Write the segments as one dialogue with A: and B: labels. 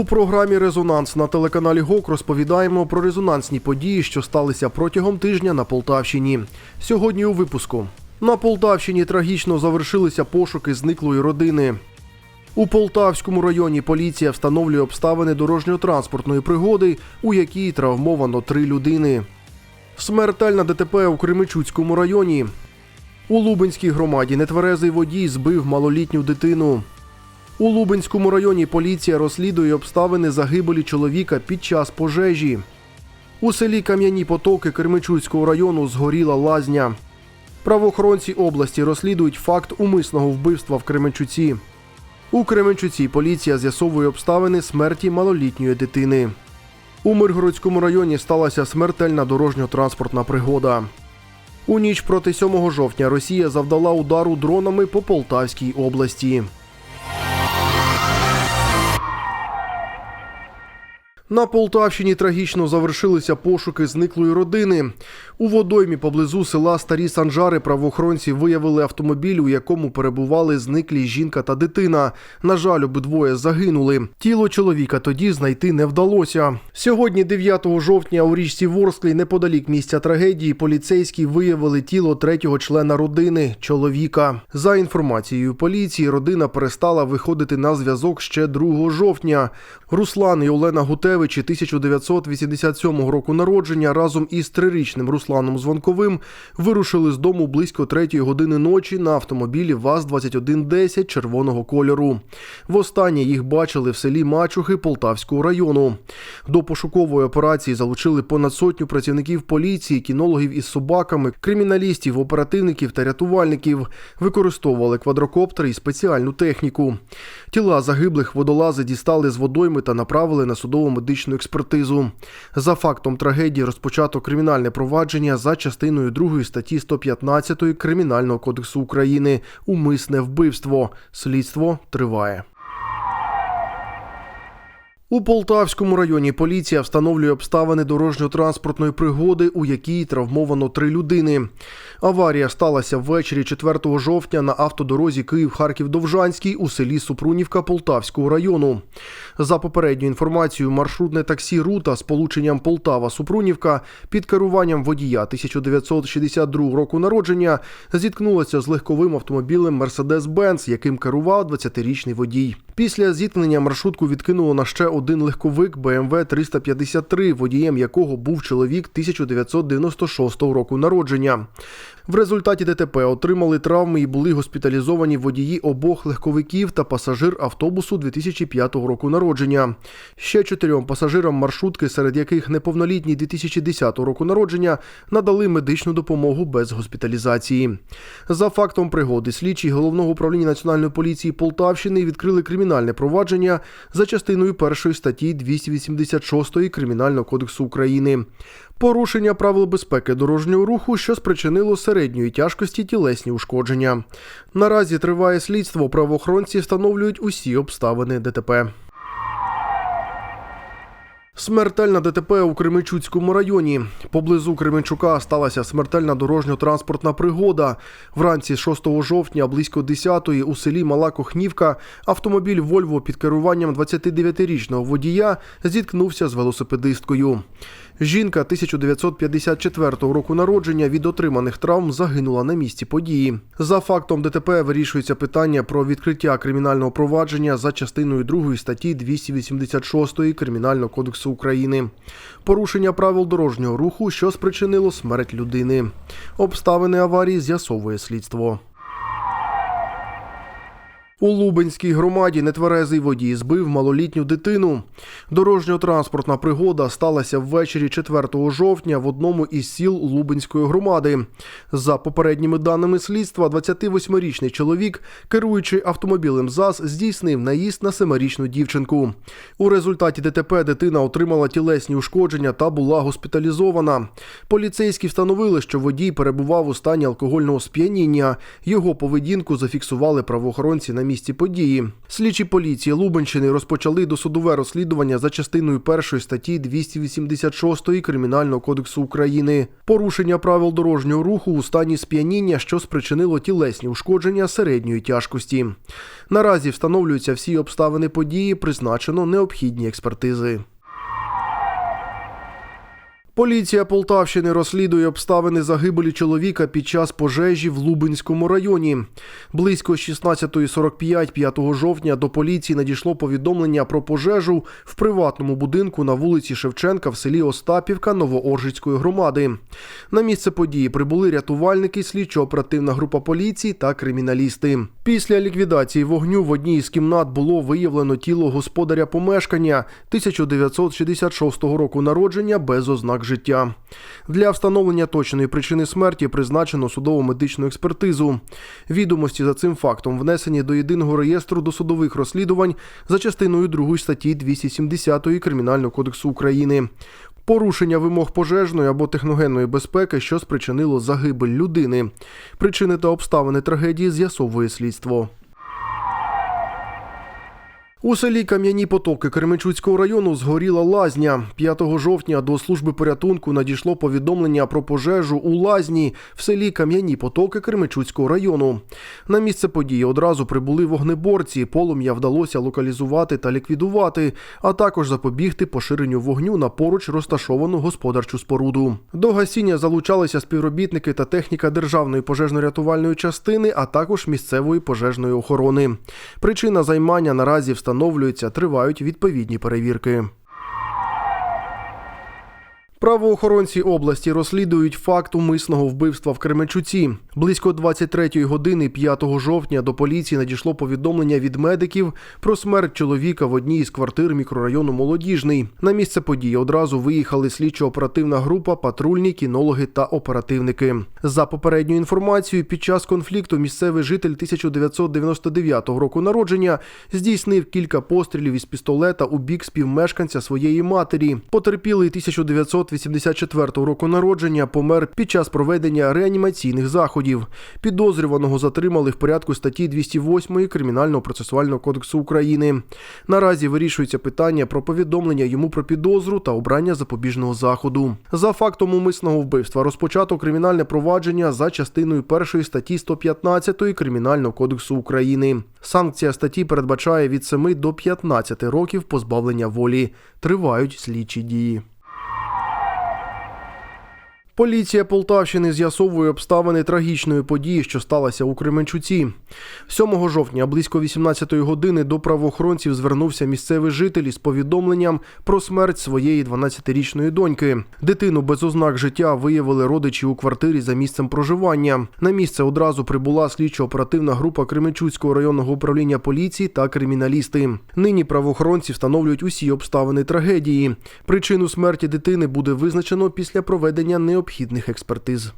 A: У програмі Резонанс на телеканалі ГОК розповідаємо про резонансні події, що сталися протягом тижня на Полтавщині. Сьогодні у випуску на Полтавщині трагічно завершилися пошуки зниклої родини. У Полтавському районі поліція встановлює обставини дорожньо-транспортної пригоди, у якій травмовано три людини. Смертельна ДТП у Кременчуцькому районі. У Лубенській громаді нетверезий водій збив малолітню дитину. У Лубенському районі поліція розслідує обставини загибелі чоловіка під час пожежі. У селі Кам'яні Потоки Кермичуцького району згоріла лазня. Правоохоронці області розслідують факт умисного вбивства в Кременчуці. У Кременчуці поліція з'ясовує обставини смерті малолітньої дитини. У Миргородському районі сталася смертельна дорожньо-транспортна пригода. У ніч проти 7 жовтня Росія завдала удару дронами по Полтавській області. На Полтавщині трагічно завершилися пошуки зниклої родини. У водоймі поблизу села Старі Санжари правоохоронці виявили автомобіль, у якому перебували зниклі жінка та дитина. На жаль, обидвоє загинули. Тіло чоловіка тоді знайти не вдалося. Сьогодні, 9 жовтня, у річці Ворсклі, неподалік місця трагедії, поліцейські виявили тіло третього члена родини чоловіка. За інформацією поліції, родина перестала виходити на зв'язок ще 2 жовтня. Руслан і Олена Гутевичі 1987 року народження разом із трирічним Русланом Звонковим вирушили з дому близько 3 години ночі на автомобілі ВАЗ-2110 червоного кольору. Востаннє їх бачили в селі Мачухи Полтавського району. До пошукової операції залучили понад сотню працівників поліції, кінологів із собаками, криміналістів, оперативників та рятувальників. Використовували квадрокоптери і спеціальну техніку. Тіла загиблих водолази дістали з водойми та направили на судово медичну експертизу. За фактом трагедії розпочато кримінальне провадження за частиною 2 статті 115 Кримінального кодексу України Умисне вбивство. Слідство триває. У Полтавському районі поліція встановлює обставини дорожньо-транспортної пригоди, у якій травмовано три людини. Аварія сталася ввечері 4 жовтня на автодорозі Київ-Харків-Довжанський у селі Супрунівка Полтавського району. За попередньою інформацією, маршрутне таксі Рута з полученням Полтава-Супрунівка під керуванням водія 1962 року народження зіткнулося з легковим автомобілем Mercedes-Benz, яким керував 20-річний водій. Після зіткнення маршрутку відкинуло на ще один легковик BMW 353, водієм якого був чоловік 1996 року народження. В результаті ДТП отримали травми і були госпіталізовані водії обох легковиків та пасажир автобусу 2005 року народження. Ще чотирьом пасажирам маршрутки, серед яких неповнолітній 2010 року народження, надали медичну допомогу без госпіталізації. За фактом пригоди слідчі головного управління національної поліції Полтавщини відкрили кримінальне провадження за частиною першої статті 286 Кримінального кодексу України. Порушення правил безпеки дорожнього руху, що спричинило середньої тяжкості тілесні ушкодження. Наразі триває слідство. Правоохоронці встановлюють усі обставини ДТП. Смертельна ДТП у Кременчуцькому районі. Поблизу Кременчука сталася смертельна дорожньо-транспортна пригода. Вранці 6 жовтня, близько 10-ї, у селі Мала Кохнівка, автомобіль Вольво під керуванням 29-річного водія зіткнувся з велосипедисткою. Жінка 1954 року народження від отриманих травм загинула на місці події. За фактом ДТП вирішується питання про відкриття кримінального провадження за частиною 2 статті 286 Кримінального кодексу України. Порушення правил дорожнього руху, що спричинило смерть людини. Обставини аварії з'ясовує слідство. У Лубенській громаді нетверезий водій збив малолітню дитину. Дорожньо-транспортна пригода сталася ввечері 4 жовтня в одному із сіл Лубенської громади. За попередніми даними слідства, 28-річний чоловік, керуючи автомобілем ЗАЗ, здійснив наїзд на 7-річну дівчинку. У результаті ДТП дитина отримала тілесні ушкодження та була госпіталізована. Поліцейські встановили, що водій перебував у стані алкогольного сп'яніння. Його поведінку зафіксували правоохоронці на місці події. Слідчі поліції Лубенщини розпочали досудове розслідування за частиною першої статті 286 Кримінального кодексу України. Порушення правил дорожнього руху у стані сп'яніння, що спричинило тілесні ушкодження середньої тяжкості. Наразі встановлюються всі обставини події, призначено необхідні експертизи. Поліція Полтавщини розслідує обставини загибелі чоловіка під час пожежі в Лубенському районі. Близько 16.45 5 жовтня до поліції надійшло повідомлення про пожежу в приватному будинку на вулиці Шевченка в селі Остапівка Новооржицької громади. На місце події прибули рятувальники, слідчо-оперативна група поліції та криміналісти. Після ліквідації вогню в одній із кімнат було виявлено тіло господаря помешкання 1966 року народження без ознак життя. Для встановлення точної причини смерті призначено судово медичну експертизу. Відомості за цим фактом внесені до єдиного реєстру досудових розслідувань за частиною 2 статті 270 Кримінального кодексу України. Порушення вимог пожежної або техногенної безпеки, що спричинило загибель людини. Причини та обставини трагедії з'ясовує слідство. У селі Кам'яні Потоки Кременчуцького району згоріла лазня. 5 жовтня до служби порятунку надійшло повідомлення про пожежу у лазні в селі Кам'яні Потоки Кременчуцького району. На місце події одразу прибули вогнеборці. Полум'я вдалося локалізувати та ліквідувати, а також запобігти поширенню вогню на поруч розташовану господарчу споруду. До гасіння залучалися співробітники та техніка державної пожежно-рятувальної частини, а також місцевої пожежної охорони. Причина займання наразі встановлена встановлюється, тривають відповідні перевірки. Правоохоронці області розслідують факт умисного вбивства в Кременчуці. Близько 23-ї години 5 жовтня до поліції надійшло повідомлення від медиків про смерть чоловіка в одній із квартир мікрорайону Молодіжний. На місце події одразу виїхали слідчо-оперативна група, патрульні, кінологи та оперативники. За попередньою інформацією, під час конфлікту місцевий житель 1999 року народження здійснив кілька пострілів із пістолета у бік співмешканця своєї матері. Потерпілий 1900 1984 року народження помер під час проведення реанімаційних заходів. Підозрюваного затримали в порядку статті 208 Кримінального процесуального кодексу України. Наразі вирішується питання про повідомлення йому про підозру та обрання запобіжного заходу. За фактом умисного вбивства розпочато кримінальне провадження за частиною першої статті 115 Кримінального кодексу України. Санкція статті передбачає від 7 до 15 років позбавлення волі. Тривають слідчі дії. Поліція Полтавщини з'ясовує обставини трагічної події, що сталася у Кременчуці. 7 жовтня, близько 18-ї години, до правоохоронців звернувся місцевий житель із повідомленням про смерть своєї 12-річної доньки. Дитину без ознак життя виявили родичі у квартирі за місцем проживання. На місце одразу прибула слідчо-оперативна група Кременчуцького районного управління поліції та криміналісти. Нині правоохоронці встановлюють усі обставини трагедії. Причину смерті дитини буде визначено після проведення необхідних необхідних експертиз.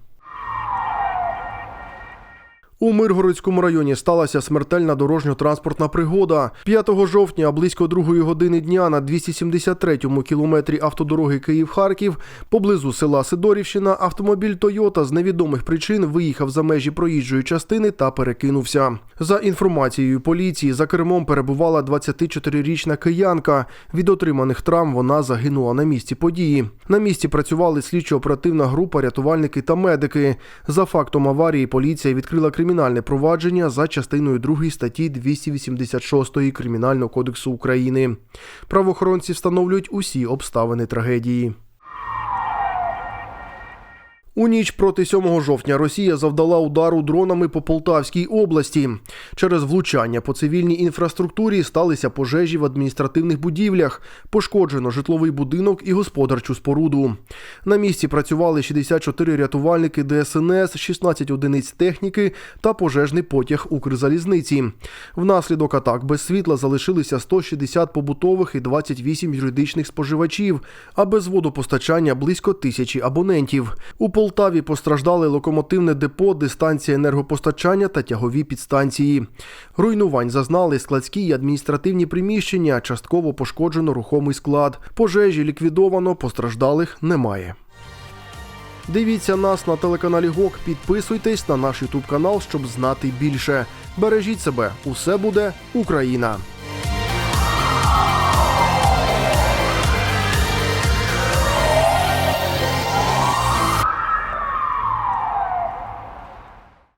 A: У Миргородському районі сталася смертельна дорожньо-транспортна пригода. 5 жовтня, близько 2 години дня, на 273-му кілометрі автодороги Київ-Харків, поблизу села Сидорівщина, автомобіль Тойота з невідомих причин виїхав за межі проїжджої частини та перекинувся. За інформацією поліції, за кермом перебувала 24-річна киянка. Від отриманих травм вона загинула на місці події. На місці працювали слідчо-оперативна група, рятувальники та медики. За фактом аварії поліція відкрила кримінальне кримінальне провадження за частиною 2 статті 286 Кримінального кодексу України. Правоохоронці встановлюють усі обставини трагедії. У ніч проти 7 жовтня Росія завдала удару дронами по Полтавській області. Через влучання по цивільній інфраструктурі сталися пожежі в адміністративних будівлях, пошкоджено житловий будинок і господарчу споруду. На місці працювали 64 рятувальники ДСНС, 16 одиниць техніки та пожежний потяг Укрзалізниці. Внаслідок атак без світла залишилися 160 побутових і 28 юридичних споживачів, а без водопостачання близько тисячі абонентів. У Полтаві постраждали локомотивне депо, дистанція енергопостачання та тягові підстанції. Руйнувань зазнали складські і адміністративні приміщення, частково пошкоджено рухомий склад. Пожежі ліквідовано, постраждалих немає. Дивіться нас на телеканалі ГОК, підписуйтесь на наш Ютуб канал, щоб знати більше. Бережіть себе, усе буде Україна.